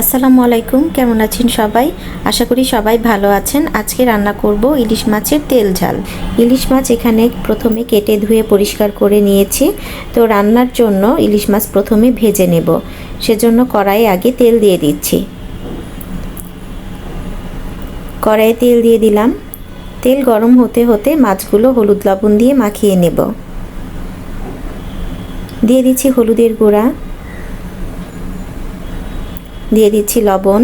আসসালামু আলাইকুম, কেমন আছেন সবাই? আশা করি সবাই ভালো আছেন। আজকে রান্না করব ইলিশ মাছের তেল ঝাল। ইলিশ মাছ এখানে প্রথমে কেটে ধুয়ে পরিষ্কার করে নিয়েছি। তো রান্নার জন্য ইলিশ মাছ প্রথমে ভেজে নেব। সেজন্য কড়াইয়ে আগে তেল দিয়ে দিচ্ছি। কড়াইয়ে তেল দিয়ে দিলাম। তেল গরম হতে হতে মাছগুলো হলুদ লবণ দিয়ে মাখিয়ে নেব। দিয়ে দিচ্ছি হলুদের গুঁড়া। দিয়ে দিচ্ছি লবণ।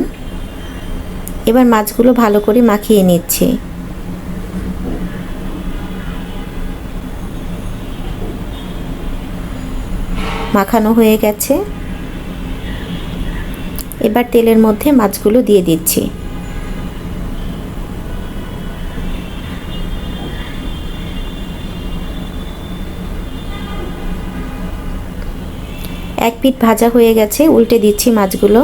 এবার মাছগুলো ভালো করে মাখিয়ে নিচ্ছি। মাখানো হয়ে গেছে। এবার তেলের মধ্যে মাছগুলো দিয়ে দিচ্ছি। এক পিঠ ভাজা হয়ে গেছে, উল্টে দিচ্ছি মাছগুলো।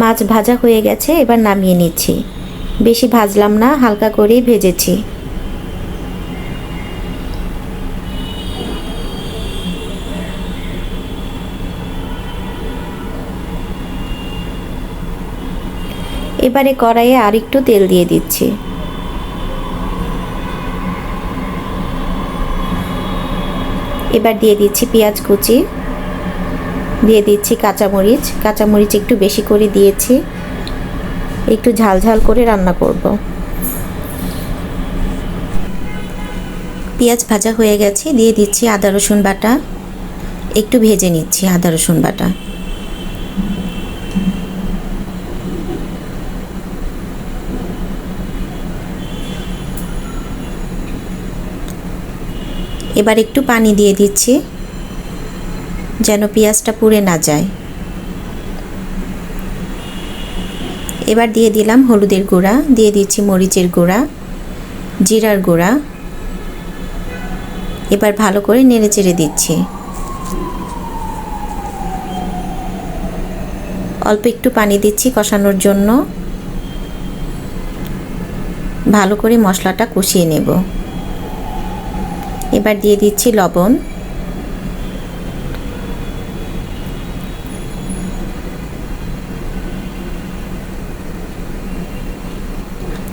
মাছ ভাজা হয়ে গেছে, এবার নামিয়ে নিচ্ছি। বেশি ভাজলাম না, হালকা করেই ভেজেছি। এবারে কড়াইয়ে আর একটু তেল দিয়ে দিচ্ছি। এবার দিয়ে দিচ্ছি পেঁয়াজ কুচি। দিয়ে দিচ্ছি কাঁচামরিচ। কাঁচামরিচ একটু বেশি করে দিয়েছি। একটু ঝাল ঝাল করে রান্না করব। পেঁয়াজ ভাজা হয়ে গেছে, দিয়ে দিচ্ছি আদা, রসুন বাটা। একটু ভেজে নিচ্ছি আদা, রসুন বাটা। এবার একটু পানি দিয়ে দিচ্ছি। যেন পেঁয়াজটা পুড়ে না যায়। এবার দিয়ে দিলাম হলুদের গুঁড়া, দিয়ে দিচ্ছি মরিচের গুঁড়া, জিরার গুঁড়া। এবার ভালো করে নেড়ে চেড়ে দিচ্ছি। অল্প একটু পানি দিচ্ছি কষানোর জন্য। ভালো করে মশলাটা কষিয়ে নেব। এবার দিয়ে দিচ্ছি লবণ।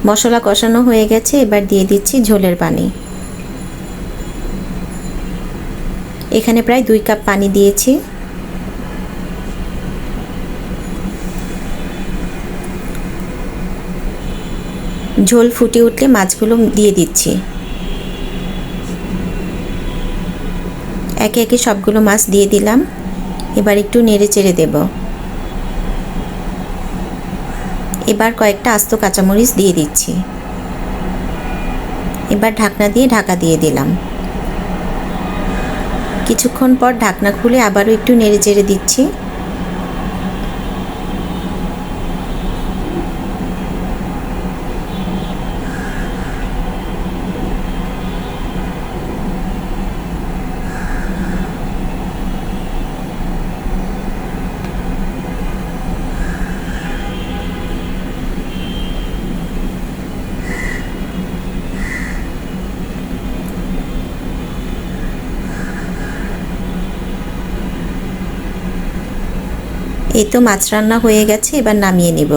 মশলা কষানো হয়ে গেছে, এবার দিয়ে দিচ্ছি ঝোলের পানি। এখানে প্রায় দুই কাপ পানি দিয়েছি। ঝোল ফুটে উঠলে মাছগুলো দিয়ে দিচ্ছি। একে একে সবগুলো মাছ দিয়ে দিলাম। এবার একটু নেড়ে চেড়ে দেব। এবার কয়েকটা আস্ত কাঁচামরিচ দিয়ে দিচ্ছি। এবার ঢাকনা দিয়ে ঢাকা দিয়ে দিলাম। কিছুক্ষণ পর ঢাকনা খুলে আবারও একটু নেড়ে চেড়ে দিচ্ছি। এই তো মাছ রান্না হয়ে গেছে, এবার নামিয়ে নিব।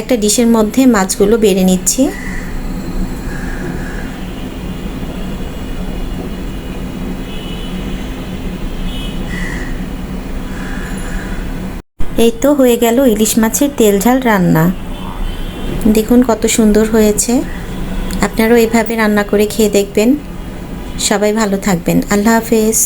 একটা ডিশের মধ্যে মাছগুলো বেড়ে নিচ্ছি। এই তো হয়ে গেল ইলিশ মাছের তেল ঝাল রান্না। দেখুন কত সুন্দর হয়েছে। আপনারাও এভাবে রান্না করে খেয়ে দেখবেন। সবাই ভালো থাকবেন। আল্লাহ হাফেজ।